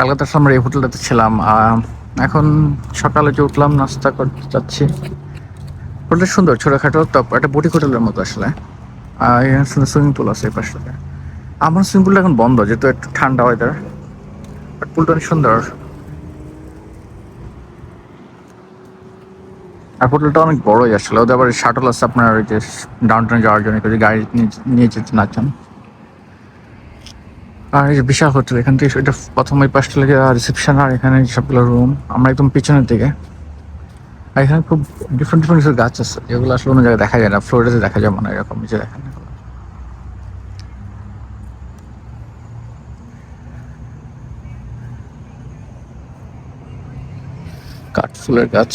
কালকে তো আমরা এই হোটেলটাতে ছিলাম এখন সকালে যে উঠলাম, নাস্তা করতে যাচ্ছি। হোটেলটা সুন্দর, ছোটোখাটো, তো একটা বুটিক হোটেলের মতো আসলে। এখানে সুইমিং পুল আছে এই পাশটাতে আমার সুইমিং পুলটা এখন বন্ধ, যেহেতু একটু ঠান্ডা ওয়েদার বাট পুলটা অনেক সুন্দর। আর হোটেলটা অনেক বড়ই আসলে। ওদের আবার শাটল আছে আপনার ওই যে ডাউন টাউন যাওয়ার জন্য গাড়ি নিয়ে যেতে না চান। আর এই যে বিশাল হোটেল, এখান থেকে এটা প্রথম ওই পাশটা লেগে রিসেপশন আর এখানে সবগুলো রুম আমরা একদম পিছনের দিকে। আর এখানে খুব ডিফারেন্ট ডিফারেন্ট গাছ আছে, যেগুলো আসলে অন্য জায়গায় দেখা যায় না। ফ্লোরিডাতে দেখা যায় মনে হয় এরকম যে দেখেন। কাঠফুলের গাছ।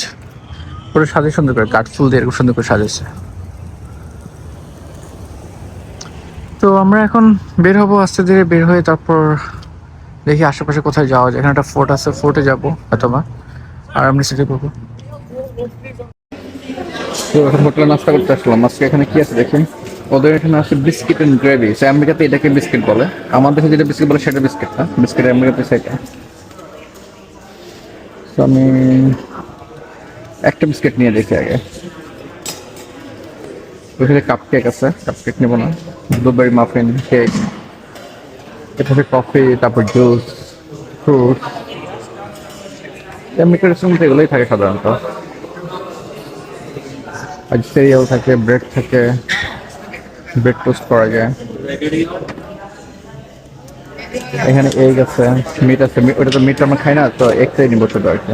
পুরো সাজে সুন্দর করে, কাঠফুল দিয়ে এরকম সুন্দর করে সাজাইছে। তো আমরা এখন বের হব আস্তে ধীরে, বের হয়ে তারপর দেখি আশেপাশে কোথায় যাওয়া যায়। এখানে একটা ফোর্ট আছে ফোর্টে যাব অথবা আর আমরা সিটি করব তো এখন হোটেলে নাস্তা করতে আসলাম। আজকে এখানে কি আছে দেখি? ওদের এখানে আছে বিস্কিট এন্ড গ্রেভি সে আমেরিকাতে এটাকে বিস্কিট বলে। আমাদের দেশে যেটা বিস্কিট বলে সেটা বিস্কিট না। বিস্কিট আমেরিকাতে সেটা। তো আমি একটা বিস্কিট নিয়ে দেখি আগে। ওইখানে কাপ কেক আছে কাপ কেক নেব না। ব্লুবেরি মাফিন কেক এটাতে কফি তারপর জুস ফ্রুট আমেরিকার রেস্টুরেন্ট এগুলোই থাকে সাধারণত। সিরিয়াল থাকে ব্রেড থাকে ব্রেড টোস্ট করা যায়। এখানে এগ আছে মিট আছে ওটা তো মিট আমরা খাই না, তো এগটাই নিব শুধু আর কি।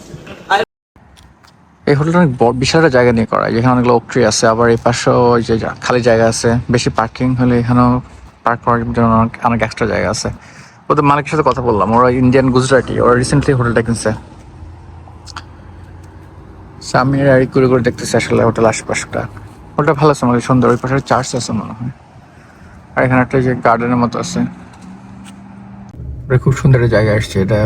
এই হোটেলটা অনেক বিশাল একটা জায়গা নিয়ে করা। যেখানে অনেকগুলো ওক ট্রি আছে, আবার এই পাশেও ওই যে খালি জায়গা আছে, বেশি পার্কিং হলে এখানেও পার্ক করার জন্য অনেক অনেক এক্সট্রা জায়গা আছে। ওদের মালিকের সাথে কথা বললাম, ওরা ইন্ডিয়ান গুজরাটি ওরা রিসেন্টলি হোটেলটা কিনছে। আমি আর করে করে দেখতেছি আসলে হোটেল আশেপাশটা। হোটেলটা ভালো আছে অনেক সুন্দর, ওই পাশে চার্চ আছে মনে হয়। আর এখানে একটা যে গার্ডেনের মতো আছে। খুব সুন্দর জায়গা আসছে, এটা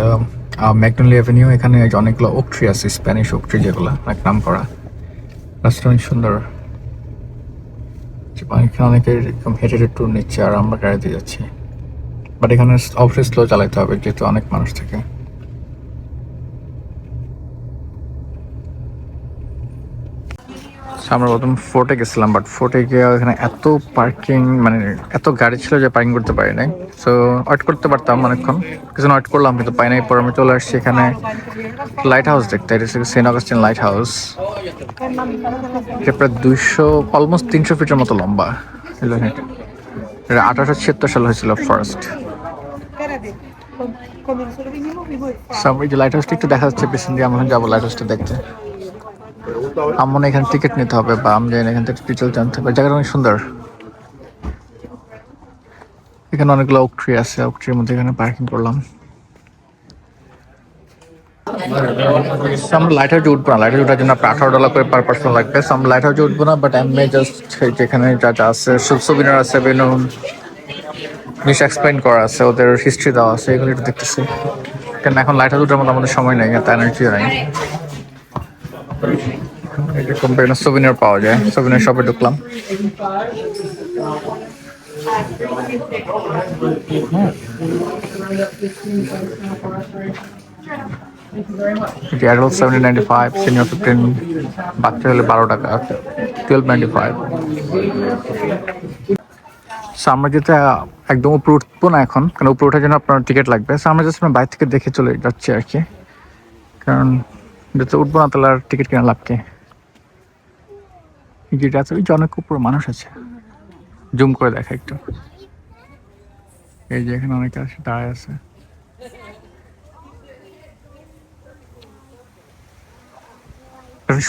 ম্যাকডোনাল্ড অ্যাভিনিউ এখানে অনেকগুলো ওক ট্রি আছে স্প্যানিশ ওক ট্রি যেগুলো অনেক নাম করা। রাস্তা অনেক সুন্দর। এখানে অনেকের এরকম হেঁটে হেঁটে ট্যুর নিচ্ছে আর আমরা গাড়িতে যাচ্ছি। বাট এখানে অবশ্যই স্লো চালাতে হবে, যেহেতু অনেক মানুষ থাকে। আমরা প্রথম ফোর্টে গেছিলাম বাট ফোর্টে গিয়ে এখানে এত পার্কিং মানে এত গাড়ি ছিল যে পার্কিং করতে পারি নাই। সো ওয়েট করতে পারতাম অনেকক্ষণ। কিছু ওয়েট করলাম, কিন্তু পাই নাই। পর আমি চলে আসছি এখানে লাইট হাউস দেখতে। এটা হচ্ছে সেন্ট অগাস্টিন লাইট হাউস এটা প্রায় দুইশো অলমোস্ট তিনশো ফিটের মতো লম্বা। এটা আঠারোশো ছিয়াত্তর সাল হয়েছিল ফার্স্ট লাইট হাউসটা একটু দেখা যাচ্ছে পেছন দিয়ে আমরা যাব লাইট হাউসটা দেখতে। আমার এখানে টিকিট নিতে হবে বা আমি জানি এখান থেকে ডিটেল জানতে হবে। জায়গাটা অনেক সুন্দর। এখানে অনেকগুলো ওক ট্রি আছে ওক ট্রির মধ্যে এখানে পার্কিং করলাম। লাইট না। হাউসে উঠার জন্য আঠারো করে পার লাগবে। লাইট উঠবো না বাট যেখানে যা যা আছে আছে বিভিন্ন করা আছে, ওদের হিস্ট্রি দেওয়া আছে, এগুলো এখন লাইট আমাদের সময় নেই, এত এনার্জিও নেই। বিভিন্ন সোভিনিয়ার পাওয়া যায়। সোভিনিয়ার শপে ঢুকলাম। ফাইভ সিনিয়র বাচ্চা হলে বারো টাকা টুয়েলভ ফাইভ আমরা যেটা একদম উপরে উঠবো না এখন, কারণ উপরে ওঠার জন্য আপনার টিকিট লাগবে। আমরা জাস্ট থেকে দেখে চলে যাচ্ছি আর কি। কারণ যেতে উঠবো না, তাহলে আর টিকিট কেনা লাভ কি? আছে, ওই যে অনেক উপরে মানুষ আছে। জুম করে দেখা একটু। এই যে এখানে অনেকে আছে, দাঁড়ায় আছে।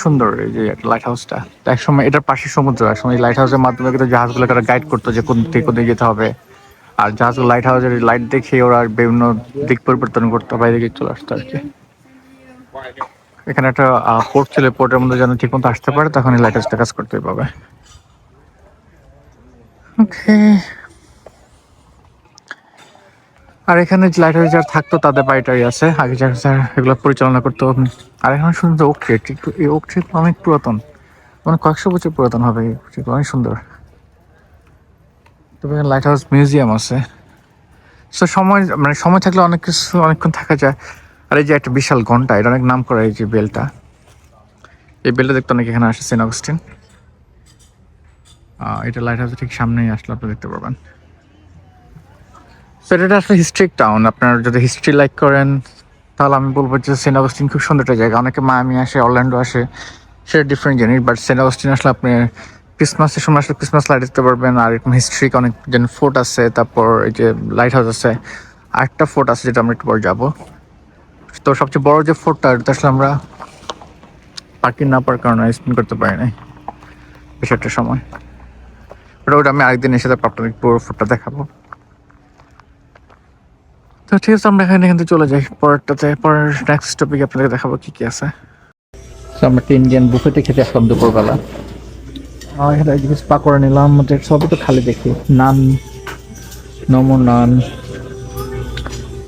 সুন্দর এই যে লাইট হাউসটা এক সময় এটার পাশে সমুদ্র এক সময় লাইট হাউসের মাধ্যমে কিন্তু জাহাজগুলোকে ওরা গাইড করতো যে কোন থেকে কোথায় যেতে হবে। আর জাহাজগুলো লাইট হাউসের লাইট দেখে ওরা বিভিন্ন দিক পরিবর্তন করতো, বাইরে গিয়ে চলে আসতো আর কি। এখানে একটা পোর্ট ছিল পোর্টের মধ্যে যেন ঠিক মতো আসতে পারে তখন এই কাজ করতে পাবে। ওকে আর এখানে যে লাইট হাউস যারা থাকতো, তাদের বাড়িটাই আছে। আগে যারা যারা এগুলো পরিচালনা করতো আর এখানে সুন্দর ওক ট্রি এই ওক ট্রি অনেক পুরাতন। মানে কয়েকশো বছর পুরাতন হবে এই অনেক সুন্দর। তবে লাইট হাউস মিউজিয়াম আছে। সো সময় মানে সময় থাকলে অনেক কিছু অনেকক্ষণ থাকা যায়। আর এই যে একটা বিশাল ঘণ্টা, এটা অনেক নাম করা এই যে বেলটা। এই বেলটা দেখতে অনেক এখানে আসে, সেন্ট অগস্টিন। এটা লাইট হাউসের ঠিক সামনেই আসলে, আপনি দেখতে পারবেন। সো এটা আসলে হিস্ট্রিক টাউন আপনার যদি হিস্ট্রি লাইক করেন, তাহলে আমি বলব যে সেন্ট অগস্টিন খুব সুন্দর একটা জায়গা। অনেকে মায়ামি আসে, অরল্যান্ডো আসে, সেটা ডিফারেন্ট জিনিস বাট সেন্ট অগস্টিন আসলে আপনি ক্রিসমাসের সময় আসলে ক্রিসমাস লাইট দেখতে পারবেন, আর এরকম হিস্ট্রিক অনেক যেন ফোর্ট আছে, তারপর এই যে লাইট হাউস আছে, আরেকটা ফোর্ট আছে যেটা আমরা একটু পর যাব। তো সবচেয়ে বড় যে ফোর্টটা এটা আসলে আমরা পার্কিং না পাওয়ার কারণে স্পেন্ড করতে পারি নাই। বেশ একটা সময়। ওটা ওটা আমি আরেকদিন এসে তারপর আপনাদের পুরো ফোর্টটা দেখাবো। তো ঠিক আছে আমরা এখানে কিন্তু চলে যাই। পরেরটাতে পরের নেক্সট টপিক আপনাদের দেখাবো কি কি আছে। তো আমরা একটা ইন্ডিয়ান বুফেতে খেতে আসলাম দুপুরবেলা। আমার এখানে পাকোড়া নিলাম। আমাদের সবই তো খালি দেখি। নান নমো naan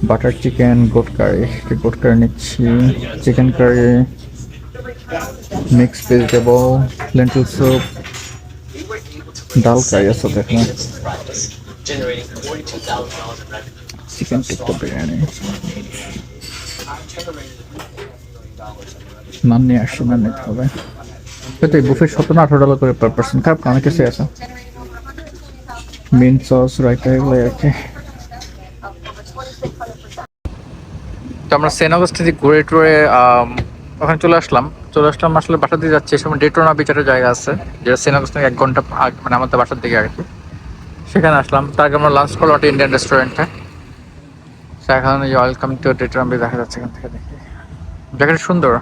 butter chicken goat curry goat curry নিচ্ছি। Chicken curry mix vegetable lentil soup dal curry আছে তো revenue. চিকেন টিক্কা বিরিয়ানি নান নিয়ে আসছি নান নিতে হবে। এই বুফে সতেরো আঠারো ডলার করে পার পার্সন খারাপ অনেক কিছু আছে। মিন সস রাইতা এগুলো কি তো আমরা সেন্ট অগস্টিনে ঘুরে টুরে ওখানে চলে আসলাম। চলে আসলাম আসলে বাসা দিয়ে যাচ্ছি। এই সময় ডেটোনা বিচ একটা জায়গা আছে, যেটা সেন্ট অগস্টিন এক ঘণ্টা মানে আমাদের বাসার দিকে আর কি সেখানে আসলাম। তার আগে আমরা লাঞ্চ করলাম একটা ইন্ডিয়ান রেস্টুরেন্টে এখন ওয়েলকাম টু ডেটোনা বিচ দেখা যাচ্ছে এখান থেকে দেখি। জায়গাটা সুন্দর।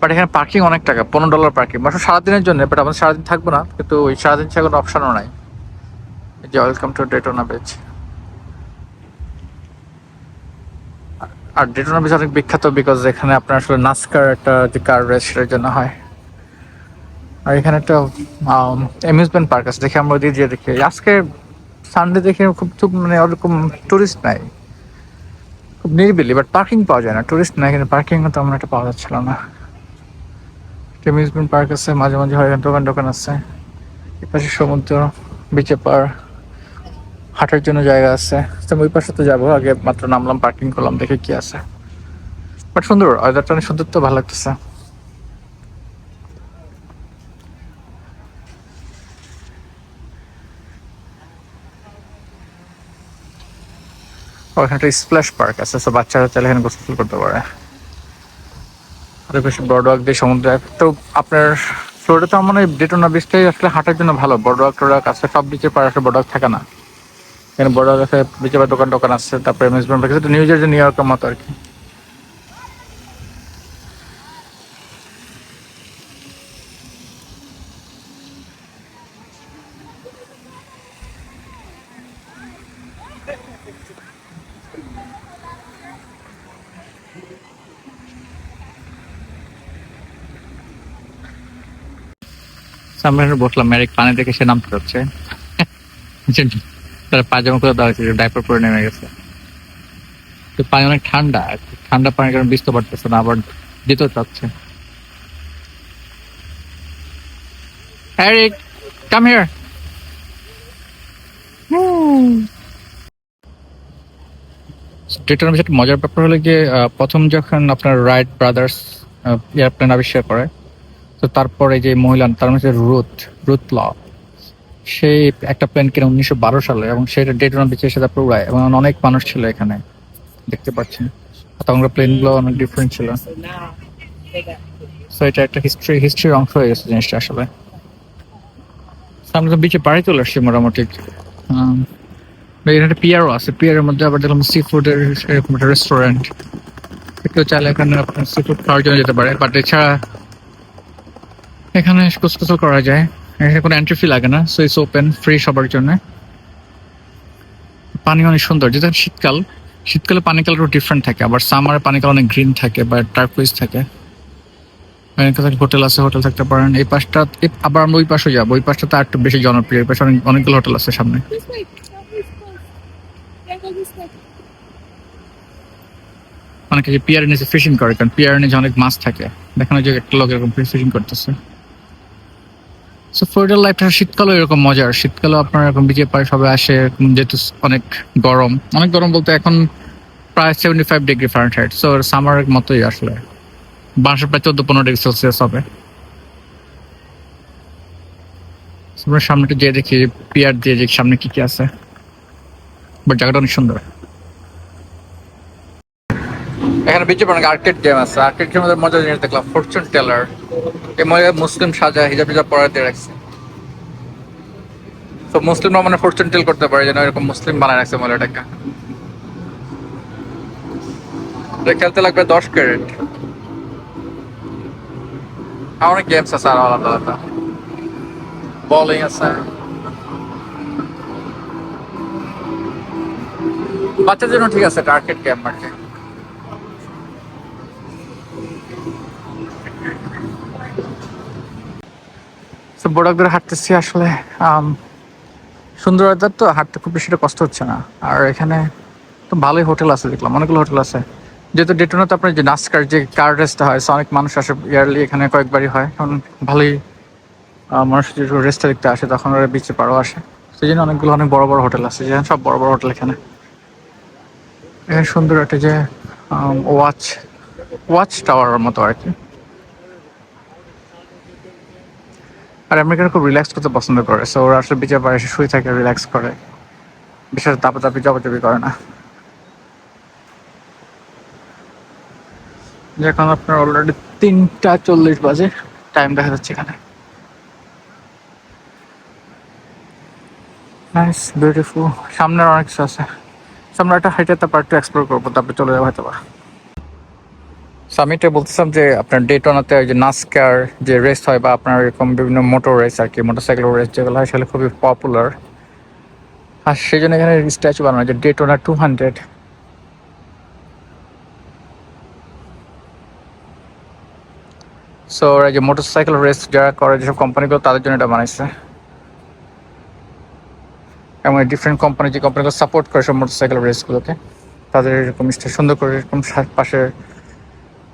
বাট এখানে পার্কিং অনেক টাকা, পনেরো ডলার পার্কিং মাত্র সারাদিনের জন্য বাট আমাদের সারাদিন থাকব না। কিন্তু ওই সারাদিন ছাড়া কোনো অপশনও নাই। যে ওয়েলকাম টু ডেটোনা বিচ আর ডেটোনা বিচ অনেক বিখ্যাত বিকজ এখানে আপনার আসলে নাস্কার একটা যে কার রেস সেটার জন্য হয়। আর এখানে একটা অ্যামিউজমেন্ট পার্ক আছে, দেখে আমরা যেয়ে দেখি। আজকে সানডে দেখে খুব খুব মানে ওরকম টুরিস্ট নাই। খুব নিরিবিলি বাট পার্কিং পাওয়া যায় না। টুরিস্ট নাই কিন্তু পার্কিং তেমন একটা পাওয়া যাচ্ছিল না। অ্যামিউজমেন্ট পার্ক আছে, মাঝে মাঝে হয়, দোকান দোকান আছে। এপাশে সমুদ্র বিচে পার হাঁটার জন্য জায়গা আছে। তো ওই পাশে তো যাব। আগে মাত্র নামলাম পার্কিং করলাম, দেখে কি আছে। বাট সুন্দর ওয়েদারটা অনেক সুন্দর তো, ভালো লাগতেছে। ওখানে একটা স্প্ল্যাশ পার্ক আছে তো বাচ্চারা চাইলে এখানে গোসল করতে পারে। আর বেশি বড় দিয়ে সমুদ্র। তো আপনার ফ্লোরিডা তো আমার ডেটোনা বিচটাই আসলে হাঁটার জন্য ভালো। বড় টোডাক আছে, সব বিচের পাড়ে আসলে বড় থাকে না। এখানে বড় আছে বিচে পাড়ে দোকান টোকান আছে তারপরে অ্যামিউজমেন্ট পার্ক আছে। নিউ জার্সি নিউ ইয়র্কের মতো আর কি। এখানে বসলাম মেরিক পানি দেখে সে নামতে যাচ্ছে। তার পাজামা করে দেওয়া ডাইপার পরে নেমে গেছে। তো পানি অনেক ঠান্ডা ঠান্ডা পানির কারণে বুঝতে পারতেছে না আবার যেতেও চাচ্ছে। Eric, come here. ডেটার একটা মজার ব্যাপার হলো যে প্রথম যখন আপনার রাইট ব্রাদার্স এয়ারপ্লেন আবিষ্কার করে তো তারপরে যে মহিলা তার মধ্যে রুথ রুথ ল সেই একটা প্লেন কিনে উনিশশো বারো সালে এবং সেটা ডেটোনা বিচে এসে তারপর উড়ায় এবং অনেক মানুষ ছিল এখানে, দেখতে পাচ্ছেন। তখনকার প্লেনগুলো অনেক ডিফারেন্ট ছিল। তো এটা একটা হিস্ট্রি হিস্ট্রির অংশ হয়ে গেছে জিনিসটা আসলে। আমরা তো বিচে বাড়ি চলে আসছি মোটামুটি। এখানে একটা পিয়ারও আছে পিয়ারের মধ্যে আবার দেখলাম সি ফুডের এরকম একটা রেস্টুরেন্ট কেউ চাইলে এখানে আপনার সি ফুড খাওয়ার জন্য যেতে পারে। বাট এছাড়া এখানে কুচকুচো করা যায়। কোনো এন্ট্রি ফি লাগে না সো ইটস ওপেন ফ্রি সবার জন্য। পানি অনেক সুন্দর, যেটা শীতকাল। শীতকালে পানি কালার ডিফারেন্ট থাকে, আবার সামারে পানি কালার অনেক গ্রিন থাকে বা টার্কুইজ থাকে। হোটেল আছে হোটেল থাকতে পারেন। এই পাশটা আবার আমরা ওই পাশে যাব, ওই পাশটা তো একটু বেশি জনপ্রিয়, এই পাশে অনেক, অনেকগুলো হোটেল আছে সামনে. অনেকে যে পিয়ার নিচে ফিশিং করে, কারণ পিয়ার নিচে অনেক মাছ থাকে। দেখানো যে একটা লোক এরকম ফিশিং করতেছে। সো ফ্লোরিডার লাইফটা শীতকালে এরকম মজার। শীতকালে আপনার এরকম বিচে পারে, সবাই আসে যেহেতু অনেক গরম। অনেক গরম বলতে এখন প্রায় seventy five degree Fahrenheit so সামারের মতোই আসলে। বাংলাদেশে প্রায় চোদ্দ পনেরো ডিগ্রি সেলসিয়াস হবে। আমরা সামনে একটু যেয়ে দেখি পিয়ার দিয়ে দেখি সামনে কি কি আছে। বাট জায়গাটা অনেক সুন্দর। এখানে বিচে অনেক আর্কেড গেম আছে। আর্কেড গেমের মধ্যে মজা জিনিস দেখলাম ফরচুন টেলার এই মজা মুসলিম সাজা, হিজাব হিজাব পড়া দিয়ে রাখছে। তো মুসলিমরা মানে ফরচুন টেল করতে পারে যেন এরকম মুসলিম বানায় রাখছে মজাটাকে খেলতে লাগবে দশ ক্যারেট। আর অনেক গেমস আছে আর আলাদা আলাদা। বলিং আছে। বাচ্চাদের জন্য ঠিক আছে আর্কেড গেম মার্কে তো বোর্ডক ধরে হাঁটতেছি আসলে সুন্দর তো, হাঁটতে খুব বেশি কষ্ট হচ্ছে না। আর এখানে তো ভালোই হোটেল আছে দেখলাম, অনেকগুলো হোটেল আছে। যেহেতু ডেটোনাতে আপনার যে নাস্কার যে কার রেস্টটা হয় অনেক মানুষ আসে ইয়ারলি এখানে কয়েকবারই হয়। কারণ ভালোই মানুষ যদি রেস্টটা দেখতে আসে, তখন ওরা বিচে পাড়ও আসে। সেই জন্য অনেকগুলো অনেক বড় বড় হোটেল আছে, যেখানে সব বড় বড় হোটেল এখানে। এখানে সুন্দর একটা যে ওয়াচ ওয়াচ টাওয়ারের মতো আর কি। আর আমেরিকান খুব রিল্যাক্স করতে পছন্দ করে। সো ওরা আসলে বিচে পাড়ে এসে শুয়ে থাকে রিল্যাক্স করে। বিশেষ তাপে তাপি জবাজবি করে না। এখন আপনার অলরেডি তিনটা চল্লিশ বাজে। টাইম দেখা যাচ্ছে এখানে। নাইস বিউটিফুল সামনের অনেক কিছু আছে। সামনে একটা হাইটে তারপর একটু এক্সপ্লোর করব, তারপরে চলে যাব হয়তো বা So, আমি এটা বলতেছিলাম যে আপনার ডেটনাতে ওই যে নাস্কার যে রেস হয় বা আপনার এরকম বিভিন্ন মোটর রেস আর কি মোটরসাইকেল রেস যেগুলো হয় সেগুলো খুবই পপুলার আর সেই জন্য এখানে স্ট্যাচু বানানো যে ডেটোনা টু হান্ড্রেড সো ওরা যে মোটরসাইকেল রেস যারা করে যেসব কোম্পানিগুলো তাদের জন্য এটা বানাইছে। এবং ডিফারেন্ট কোম্পানি যে কোম্পানিগুলো সাপোর্ট করে সব মোটরসাইকেল রেসগুলোকে তাদের এরকম সুন্দর করে এরকম পাশে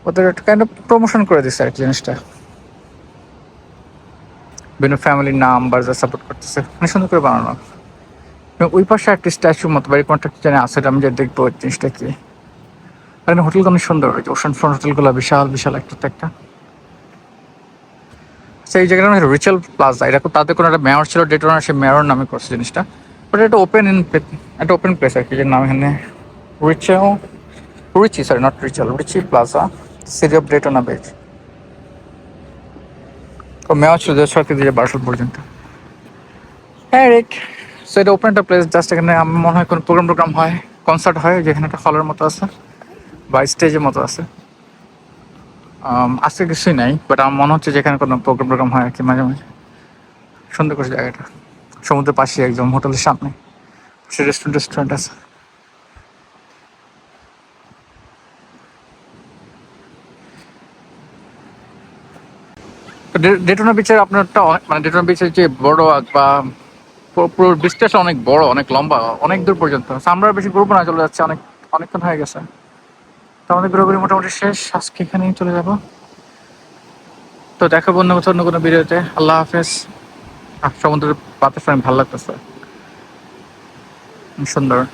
ওদের একটা কাইন্ড অফ প্রমোশন করে দিচ্ছে আর কি জিনিসটা। বিভিন্ন ফ্যামিলির নাম বা যা সাপোর্ট করতেছে। মানে সুন্দর করে বানানো। ওই পাশে একটা স্ট্যাচু মতো বা এরকম একটা জানি আছে আমি যে দেখব ওই জিনিসটা কি। আর হোটেল অনেক সুন্দর ওশান ফ্রন্ট হোটেলগুলো বিশাল বিশাল একটা একটা। সেই জায়গাটা রিচুয়াল প্লাজা এটা তাদের কোনো একটা মেয়র ছিল ডেটোনা সে মেয়র নামে করছে জিনিসটা। বাট এটা ওপেন ইন একটা ওপেন প্লেস আর কি, যে নাম এখানে। Rachel Richie sorry not Rachel Richie plaza city of Daytona Beach O mayor ছিল যে ছয় থেকে বারোশো পর্যন্ত। হ্যাঁ রেক সো এটা ওপেন একটা প্লেস জাস্ট এখানে আমার মনে হয় কোনো প্রোগ্রাম টোগ্রাম হয় কনসার্ট হয় যেখানে একটা হলের মতো আছে বা স্টেজের মতো আছে। Um, আজকে কিছুই নাই বাট আমার মনে হচ্ছে যেখানে কোনো প্রোগ্রাম টোগ্রাম হয় আর কি মাঝে মাঝে। সুন্দর করে জায়গাটা। সমুদ্রের পাশে একদম হোটেলের সামনে। সে রেস্টুরেন্ট রেস্টুরেন্ট আছে। ডেটোনা বিচের আপনারটা মানে ডেটোনা বিচের যে বড় বা পুরো- বিচটা অনেক বড়, অনেক লম্বা, অনেক দূর পর্যন্ত। আমরা বেশি ঘুরবো না, চলে যাচ্ছে অনেক অনেকক্ষণ হয়ে গেছে। তো আমাদের ঘোরাঘুরি মোটামুটি শেষ। আজকে এখানেই চলে যাব। তো দেখাবো অন্য কোথাও, অন্য কোনো ভিডিওতে। আল্লাহ হাফেজ। সমুদ্রের অনেক ভালো লাগতেছে। সুন্দর।